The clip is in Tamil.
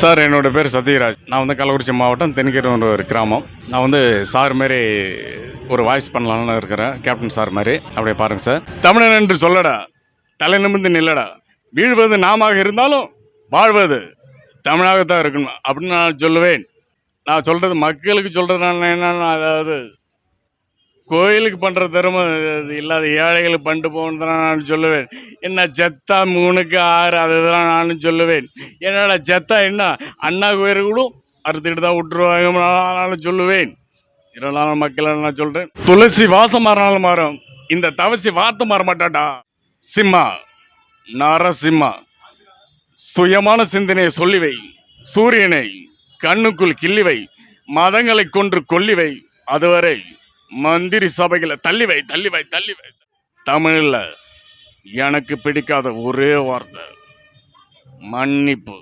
சார் என்னோடய பேர் சத்யராஜ். நான் வந்து கள்ளக்குறிச்சி மாவட்டம் தென்கீரூர் ஒரு கிராமம். நான் வந்து சார் மாதிரி ஒரு வாய்ஸ் பண்ணலான்னு இருக்கிறேன். கேப்டன் சார் மாதிரி அப்படியே பாருங்கள் சார். தமிழன் என்று சொல்லடா தலை நிமிர்ந்து நில்லடா. வீழ்வது நாமாக இருந்தாலும் வாழ்வது தமிழாகத்தான் இருக்கணும் அப்படின்னு நான் சொல்லுவேன். நான் சொல்கிறது மக்களுக்கு சொல்கிறதுனால என்னன்னா அதாவது கோயிலுக்கு பண்ணுற தரும இல்லாத ஏழைகளுக்கு பண்ணிட்டு போகணுன்னு நான் சொல்லுவேன். என்ன செத்தா மூணுக்கு ஆறு அதுதான் நானும் சொல்லுவேன். என்னடா செத்தா என்ன? அண்ணா கோயில் கூட அறுத்துக்கிட்டு தான் விட்டுருவாங்க நானும் சொல்லுவேன். இருந்தாலும் மக்களை நான் சொல்கிறேன் துளசி வாசம் மாறினாலும் மாறும். இந்த தவசி வார்த்தை மாற மாட்டாடா சிம்மா நரசிம்மா சுயமான சிந்தனையை சொல்லிவை. சூரியனை கண்ணுக்குள் கிள்ளிவை மதங்களை கொன்று கொல்லிவை அதுவரை மந்திரி சபைகளை தள்ளிவாய் தள்ளி வாயி தள்ளி வை. தமிழில் எனக்கு பிடிக்காத ஒரே வார்த்தை மன்னிப்பு.